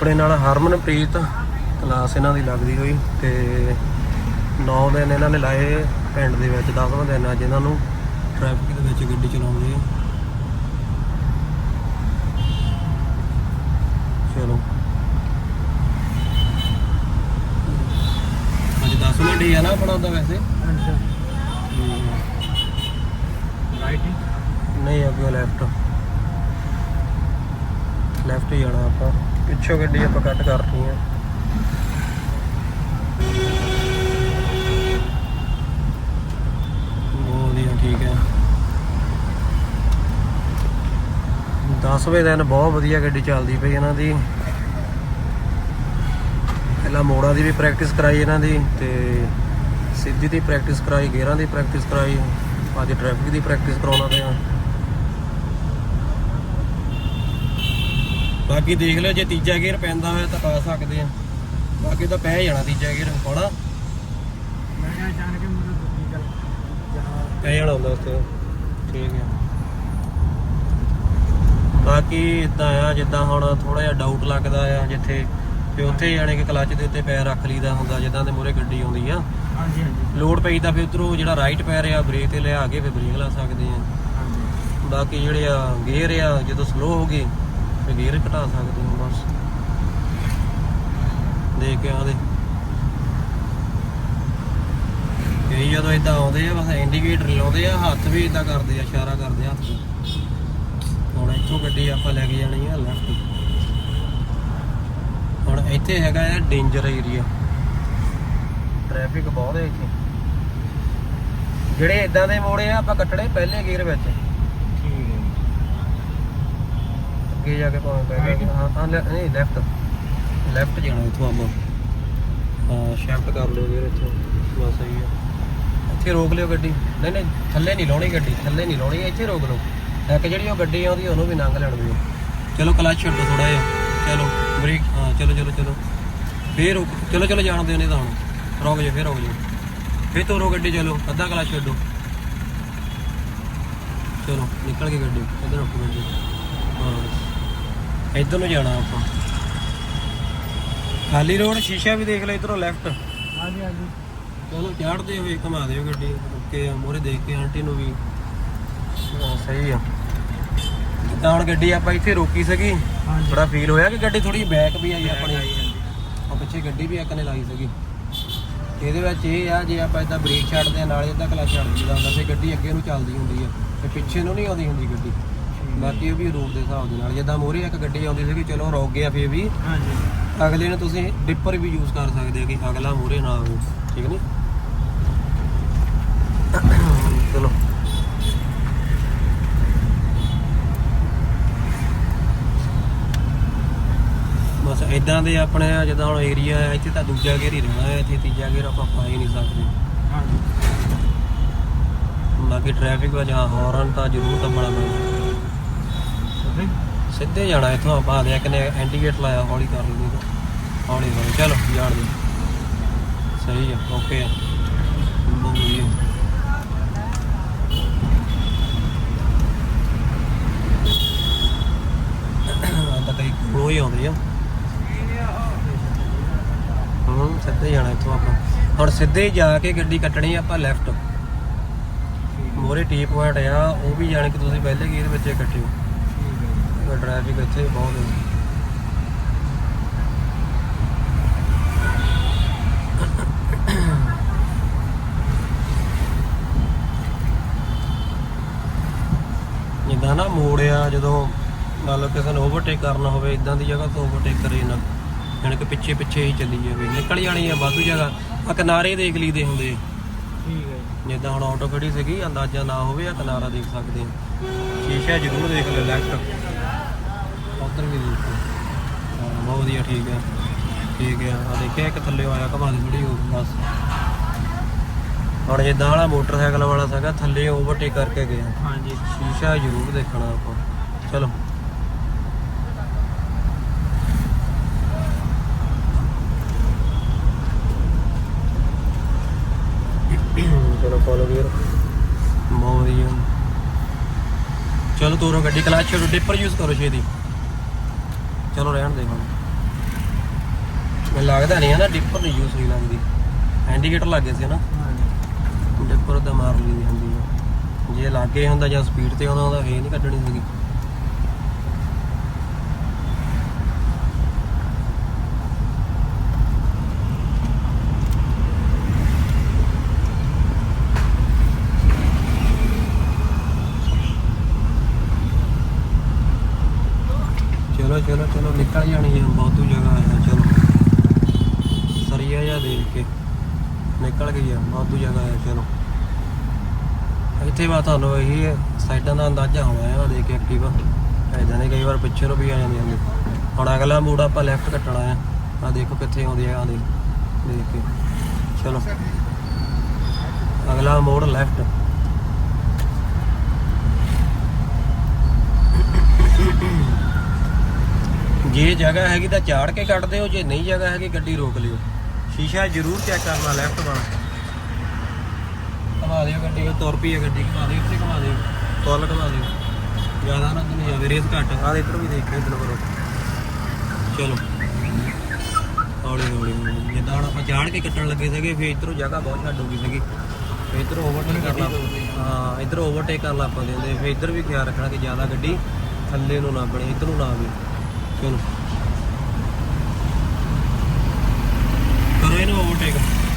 ਆਪਣੇ ਨਾਲ ਹਰਮਨਪ੍ਰੀਤ ਕਲਾਸ ਇਹਨਾਂ ਦੀ ਲੱਗਦੀ ਹੋਈ ਤੇ 9 ਦਿਨ ਇਹਨਾਂ ਨੇ ਲਾਏ ਪਿੰਡ ਦੇ ਵਿੱਚ 10ਵਾਂ ਦਿਨ ਅੱਜ ਇਹਨਾਂ ਨੂੰ ਟ੍ਰੈਫਿਕ ਦੇ ਵਿੱਚ ਗੱਡੀ ਚਲਾਉਂਦੇ ਆ ਚਲੋ। ਅੱਜ 10ਵਾਂ ਡੇ ਆ ਨਾ ਆਪਣਾ ਉਹਦਾ ਵੈਸੇ। ਰਾਈਟ ਨਹੀਂ ਅੱਗੇ ਲੈਫਟ ਲੈਫਟ ਹੀ ਜਾਣਾ ਆਪਾਂ। ਪਿੱਛੋਂ ਗੱਡੀ ਆਪਾਂ ਕੱਟ ਕਰਤੀ ਆ। ਵਧੀਆ ਠੀਕ ਹੈ 10ਵੇਂ ਦਿਨ ਬਹੁਤ ਵਧੀਆ ਗੱਡੀ ਚੱਲਦੀ ਪਈ ਇਹਨਾਂ ਦੀ। ਪਹਿਲਾਂ ਮੋੜਾਂ ਦੀ ਵੀ ਪ੍ਰੈਕਟਿਸ ਕਰਾਈ ਇਹਨਾਂ ਦੀ ਤੇ ਸਿੱਧੀ ਦੀ ਪ੍ਰੈਕਟਿਸ ਕਰਾਈ, ਗੇਅਰਾਂ ਦੀ ਪ੍ਰੈਕਟਿਸ ਕਰਾਈ। ਅੱਜ ਟ੍ਰੈਫਿਕ ਦੀ ਪ੍ਰੈਕਟਿਸ ਕਰਾਉਣਾ ਪਿਆ। ਬਾਕੀ ਦੇਖ ਲਿਓ ਜੇ ਤੀਜਾ ਗੇਅਰ ਪੈਂਦਾ ਹੋਇਆ ਤਾਂ ਪਾ ਸਕਦੇ ਆ। ਬਾਕੀ ਤਾਂ ਪੈ ਜਾਣਾ ਤੀਜਾ ਗੇਅਰ ਪਾਉਣਾ ਮੈਂ ਕਿਹਾ ਜਾਣ ਕੇ ਮੈਨੂੰ ਦੂਜੀ ਗੱਲ ਪੈ ਜਾਣਾ ਹੁੰਦਾ ਠੀਕ ਹੈ ਬਾਕੀ ਇਦਾਂ ਆ ਜਿੱਦਾਂ ਹੁਣ ਥੋੜਾ ਜਿਹਾ ਡਾਊਟ ਲੱਗਦਾ ਆ ਜਿੱਥੇ ਤੇ ਉੱਥੇ ਜਾਣੇ ਕਿ ਕਲੱਚ ਦੇ ਉੱਤੇ ਪੈਰ ਰੱਖ ਲਈਦਾ ਹੁੰਦਾ ਜਿੱਦਾਂ ਦੇ ਮੂਹਰੇ ਗੱਡੀ ਆਉਂਦੀ ਆ। ਹਾਂਜੀ ਹਾਂਜੀ। ਲੋਡ ਪਈ ਤਾਂ ਫਿਰ ਉਧਰੋਂ ਜਿਹੜਾ ਰਾਈਟ ਪੈਰ ਆ ਬ੍ਰੇਕ ਤੇ ਲਿਆ ਕੇ ਫਿਰ ਬ੍ਰੇਕ ਲਾ ਸਕਦੇ ਆ। ਹਾਂਜੀ। ਬਾਕੀ ਜਿਹੜੇ ਆ ਗੇਅਰ ਆ ਜਦੋਂ ਸਲੋ ਹੋ ਗਏ ਫਿਰ ਗੇਅਰ ਘਟਾ ਸਕਦੇ ਹੋ ਬਸ। ਦੇਖ ਕੇ ਆਦੇ ਕਈ ਜਦੋਂ ਇਦਾਂ ਆਉਂਦੇ ਆ, ਬਸ ਇੰਡੀਕੇਟਰ ਲਾਉਂਦੇ ਆ, ਹੱਥ ਵੀ ਇਦਾਂ ਕਰਦੇ ਆ, ਇਸ਼ਾਰਾ ਕਰਦੇ ਆ ਹੱਥ ਹੁਣ ਇੱਥੋਂ ਗੱਡੀ ਆਪਾਂ ਲੈ ਕੇ ਜਾਣੀ ਆ ਲੈਫਟ ਹੁਣ ਇੱਥੇ ਹੈਗਾ ਆ ਡੇਂਜਰ ਏਰੀਆ ਟ੍ਰੈਫਿਕ ਬਹੁਤ ਹੈ ਇੱਥੇ। ਜਿਹੜੇ ਇਦਾਂ ਦੇ ਮੋੜੇ ਆ, ਆਪਾਂ ਕੱਟਣੇ ਪਹਿਲੇ ਗੇਅਰ ਵਿੱਚ ਠੀਕ ਹੈ ਅੱਗੇ ਜਾ ਕੇ ਭਾਵੇਂ ਪੈ Right? ਗਿਆ ਹਾਂ ਹਾਂ ਲੈ- ਨਹੀਂ ਲੈਫਟ ਲੈਫਟ ਜਾਣਾ ਇੱਥੋਂ ਆਪਾਂ। ਹਾਂ ਸ਼ਿਫਟ ਕਰ ਲਿਓ ਵੀਰ ਇੱਥੋਂ। ਬਸ ਸਹੀ ਹੈ ਇੱਥੇ ਰੋਕ ਲਿਓ ਗੱਡੀ। ਨਹੀਂ ਨਹੀਂ ਥੱਲੇ ਨਹੀਂ ਲਾਉਣੀ ਗੱਡੀ। ਥੱਲੇ ਨਹੀਂ ਲਾਉਣੀ ਇੱਥੇ ਰੋਕ ਲਓ। ਇੱਕ ਜਿਹੜੀ ਉਹ ਗੱਡੀ ਆਉਂਦੀ ਉਹਨੂੰ ਵੀ ਲੰਘ ਲੈਣ ਦਿਓ। ਚਲੋ ਕਲਚ ਛੱਡੋ ਥੋੜਾ ਜਿਹਾ। ਚਲੋ ਬ੍ਰੇਕ ਹਾਂ ਚਲੋ ਚਲੋ ਚਲੋ। ਫੇਰ ਰੁਕ ਚਲੋ ਚਲੋ ਜਾਣ ਦਿਓ ਨਹੀਂ ਤਾਂ ਹੁਣ। ਰੁਕ ਜਾਓ ਫੇਰ ਰੁਕ ਜਾਓ। ਫੇਰ ਤੋਰੋ ਗੱਡੀ ਚਲੋ। ਅੱਧਾ ਕਲਚ ਛੱਡੋ। ਚਲੋ ਨਿਕਲ ਗਈ ਗੱਡੀ। ਇੱਧਰ ਰੁਕੋ ਗੱਡੀ। ਹਾਂ। ਇੱਧਰ ਨੂੰ ਜਾਣਾ ਆਪਾਂ। ਖਾਲੀ ਰੋਡ ਸ਼ੀਸ਼ਾ ਵੀ ਦੇਖ ਲੈ ਇਧਰੋਂ ਲੈਫਟ ਹਾਂਜੀ ਹਾਂਜੀ। ਚਲੋ ਚਾੜਦੇ ਹੋਏ ਘੁਮਾ ਦਿਓ ਗੱਡੀ ਓਕੇ ਮੋਰੇ ਦੇਖ ਕੇ ਆਂਟੀ ਨੂੰ ਵੀ। ਸਹੀ ਆ। ਜਿੱਦਾਂ ਹੁਣ ਗੱਡੀ ਆਪਾਂ ਇੱਥੇ ਰੋਕੀ ਸੀਗੀ ਥੋੜਾ ਫੀਲ ਹੋਇਆ ਕਿ ਗੱਡੀ ਥੋੜੀ ਬੈਕ ਵੀ ਆਈ ਆਪਣੀ। ਆਪਣੀ ਉਹ ਪਿੱਛੇ ਗੱਡੀ ਵੀ ਇੱਕ ਨੇ ਲਾਈ ਸੀਗੀ। ਇਹਦੇ ਵਿੱਚ ਇਹ ਆ ਜੇ ਆਪਾਂ ਇਦਾਂ ਬ੍ਰੇਕ ਛੱਡਦੇ ਆ ਨਾਲੇ ਇਦਾਂ ਕਲਚ ਛੱਡ ਦਿੰਦਾ ਹੁੰਦਾ ਤੇ ਗੱਡੀ ਅੱਗੇ ਨੂੰ ਚੱਲਦੀ ਹੁੰਦੀ ਆ। ਤੇ ਪਿੱਛੇ ਨੂੰ ਨਹੀਂ ਆਉਂਦੀ ਹੁੰਦੀ ਗੱਡੀ। ਬਾਕੀ ਇਹ ਵੀ ਰੂਟ ਦੇ ਹਿਸਾਬ ਦੇ ਨਾਲ ਜਿੱਦਾਂ ਮੋਰੇ ਇੱਕ ਗੱਡੀ ਆਉਂਦੀ ਸੀਗੀ ਚਲੋ ਰੁਕ ਗਿਆ ਫੇਰ ਵੀ। ਹਾਂਜੀ। ਅਗਲੇ ਨੂੰ ਤੁਸੀਂ ਡਿੱਪਰ ਵੀ ਯੂਜ਼ ਕਰ ਸਕਦੇ ਹੋ ਕਿ ਅਗਲਾ ਮੂਰੇ ਨਾ ਆਵੇ ਠੀਕ ਨਹੀਂ? ਚਲੋ। ਬਸ ਇਦਾਂ ਦੇ ਆਪਣੇ ਜਿੱਦਾਂ ਹੁਣ ਏਰੀਆ ਹੈ ਇੱਥੇ ਤਾਂ ਦੂਜਾ ਗੇਰ ਹੀ ਰਹਿਣਾ ਹੈ ਇੱਥੇ ਤੀਜਾ ਗੇਰ ਆਪਾਂ ਪਾ ਹੀ ਨਹੀਂ ਸਕਦੇ। ਹਾਂਜੀ। ਬਾਕੀ ਟ੍ਰੈਫਿਕ ਵਿੱਚ ਹਾਂ ਹੌਰਨ ਤਾਂ ਜ਼ਰੂਰ ਦੱਬਣਾ ਪੈਂਦਾ। ਸਹੀ ਸਿੱਧੇ ਜਾਣਾ ਇੱਥੋਂ ਆਪਾਂ ਆ ਗਿਆ ਕਿਨੇ ਇੰਡੀਕੇਟ ਲਾਇਆ, ਹੌਲੀ ਕਰ ਲਈ ਹੌਲੀ ਹੌਲੀ, ਚਲੋ, ਜਾਣ ਦੇ ਸਹੀ ਆ, ਓਕੇ ਬਹੁਤ ਵਧੀਆ ਤਾਂ ਕਈ ਖੋ ਹੀ ਆਉਂਦੇ ਆ। ਹੂੰ, ਸਿੱਧੇ ਜਾਣਾ ਇੱਥੋਂ ਆਪਾਂ। ਹੁਣ ਸਿੱਧੇ ਜਾ ਕੇ ਗੱਡੀ ਕੱਟਣੀ ਆਪਾਂ ਲੈਫਟ ਮੋਰੇ ਟੀ ਪੁਆਇੰਟ ਆ, ਉਹ ਵੀ ਜਾਣ ਕਿ ਤੁਸੀਂ ਪਹਿਲੇ ਗੇਅਰ ਵਿੱਚ ਹੀ ਕੱਟਿਓ। ਹੈ ਟ੍ਰੈਫਿਕ ਇੱਥੇ ਬਹੁਤ ਹੈ ਜਿੱਦਾਂ ਨਾ ਮੋੜ ਆ ਜਦੋਂ ਮੰਨ ਲਓ ਕਿਸੇ ਨੂੰ ਓਵਰਟੇਕ ਕਰਨਾ ਹੋਵੇ ਇਦਾਂ ਦੀ ਜਗ੍ਹਾ ਤੋਂ ਓਵਰਟੇਕ ਕਰੇ ਨਾ ਜਾਣੀ ਕਿ ਪਿੱਛੇ ਪਿੱਛੇ ਹੀ ਚੱਲੀ ਜਾਵੇ। ਨਿਕਲ ਜਾਣੀ ਆ ਵਾਧੂ ਜਗ੍ਹਾ। ਆ ਕਿਨਾਰੇ ਦੇਖ ਲਈਦੇ ਹੁੰਦੇ। ਠੀਕ ਹੈ ਜਿੱਦਾਂ ਹੁਣ ਆਟੋ ਖੜੀ ਸੀਗੀ ਅੰਦਾਜ਼ਾ ਨਾ ਹੋਵੇ ਆ ਕਿਨਾਰਾ ਦੇਖ ਸਕਦੇ ਆ। ਸ਼ੀਸ਼ਾ ਜ਼ਰੂਰ ਦੇਖ ਲਓ ਲੈਫਟ ਉਧਰ ਵੀ ਦੇਖ ਲਓ ਹਾਂ, ਬਹੁਤ ਵਧੀਆ ਠੀਕ ਹੈ। ਠੀਕ ਹੈ ਆ ਦੇਖਿਆ ਇੱਕ ਥੱਲੇ ਆਇਆ ਘਮਾ ਦੀ ਹੋ ਬਸ। ਹੁਣ ਜਿੱਦਾਂ ਵਾਲਾ ਮੋਟਰਸਾਈਕਲ ਵਾਲਾ ਸੀਗਾ ਥੱਲੇ ਓਵਰਟੇਕ ਕਰਕੇ ਗਿਆ ਹਾਂਜੀ। ਸ਼ੀਸ਼ਾ ਜ਼ਰੂਰ ਦੇਖਣਾ ਆਪਾਂ। ਚਲੋ। ਚਲੋ ਫੋਲੋ ਵੀਰ ਬਹੁਤ ਵਧੀਆ। ਚਲੋ ਤੋਰੋ ਗੱਡੀ। ਕਲਾਚ ਛੱਡੋ ਡਿੱਪਰ ਯੂਜ਼ ਕਰੋ ਛੇਦੀ ਚਲੋ ਰਹਿਣ ਦੇ ਹੁਣ। ਮੈਨੂੰ ਲੱਗਦਾ ਨਹੀਂ ਹੈ ਨਾ ਡਿੱਪਰ ਨਹੀਂ ਯੂਜ਼ ਹੋਈ ਲੱਗਦੀ। ਇੰਡੀਕੇਟਰ ਲੱਗੇ ਸੀ ਨਾ। ਡਿੱਪਰ ਤਾਂ ਮਾਰ ਲਈ ਹੁੰਦੀ ਆ। ਜੇ ਲਾਗੇ ਹੁੰਦਾ ਜਾਂ ਸਪੀਡ ਤੇ ਆਉਂਦਾ ਹੁੰਦਾ ਫੇਰ ਨਹੀਂ ਕੱਢਣੀ ਸੀਗੀ। ਚਲੋ ਚਲੋ ਚਲੋ, ਨਿਕਲ ਜਾਣੀ ਹੈ ਬਹੁਤੂ ਜਗ੍ਹਾ ਸਰੀਆ ਜਿਹਾ ਦੇਖ ਕੇ ਨਿਕਲ ਗਈ ਆ, ਵਾਧੂ ਜਗ੍ਹਾ ਹੈ ਚਲੋ ਇੱਥੇ ਵਾ ਤੁਹਾਨੂੰ ਇਹੀ ਸਾਈਡਾਂ ਦਾ ਅੰਦਾਜ਼ਾ ਹੋਣਾ ਹੈ ਦੇਖ ਕੇ ਐਕਟਿਵਾ ਐਦਾਂ ਦੇ ਕਈ ਵਾਰ ਪਿੱਛੇ ਨੂੰ ਵੀ ਆ ਜਾਂਦੀਆਂ ਨੇ ਹੁਣ ਅਗਲਾ ਮੂਡ ਆਪਾਂ ਲੈਫਟ ਕੱਟਣਾ ਆ। ਆ ਦੇਖੋ ਕਿੱਥੇ ਆਉਂਦੀ ਆ ਆ ਦੇਖ ਦੇਖ ਕੇ। ਚਲੋ। ਅਗਲਾ ਮੋੜ ਲੈਫਟ ਜੇ ਜਗ੍ਹਾ ਹੈਗੀ ਤਾਂ ਚਾੜ ਕੇ ਕੱਢ ਦਿਓ ਜੇ ਨਹੀਂ ਜਗ੍ਹਾ ਹੈਗੀ ਗੱਡੀ ਰੋਕ ਲਿਓ। ਸ਼ੀਸ਼ਾ ਜ਼ਰੂਰ ਚੈੱਕ ਕਰਨਾ ਲੈਫਟ ਵਾਲਾ ਘੁਮਾ ਦਿਓ ਗੱਡੀ ਉਹ ਤੁਰ ਪਈ ਹੈ ਗੱਡੀ ਘੁਮਾ ਦਿਓ ਇੱਥੇ ਘੁਮਾ ਦਿਓ। ਫੁੱਲ ਘੁਮਾ ਦਿਓ। ਜ਼ਿਆਦਾ ਨਾ ਨਹੀਂ ਜਾਵੇ ਰੇਸ ਘੱਟ ਆ। ਇੱਧਰ ਵੀ ਦੇਖੋ ਇੱਧਰ ਕਰੋ। ਚਲੋ। ਹੌਲੀ ਹੌਲੀ ਜਿੱਦਾਂ ਹੁਣ ਆਪਾਂ ਚਾੜ ਕੇ ਕੱਟਣ ਲੱਗੇ ਸੀਗੇ ਫਿਰ ਇੱਧਰੋਂ ਜਗ੍ਹਾ ਬਹੁਤ ਛੱਡ ਹੋ ਗਈ ਸੀਗੀ। ਫਿਰ ਇੱਧਰੋਂ ਓਵਰਟੇਕ ਕਰਨਾ ਹਾਂ ਇੱਧਰੋਂ ਓਵਰਟੇਕ ਕਰਨ ਲੱਗ ਪੈਂਦੇ ਹੁੰਦੇ ਫਿਰ ਇੱਧਰ ਵੀ ਖਿਆਲ ਰੱਖਣਾ ਕਿ ਜ਼ਿਆਦਾ ਗੱਡੀ ਥੱਲੇ ਨੂੰ ਨਾ ਬਣੇ ਇੱਧਰ ਨੂੰ ਨਾ ਆਵੇ। ਚਲੋ। ਕਰੋ ਇਹਨੂੰ ਓਵਰਟੇਕ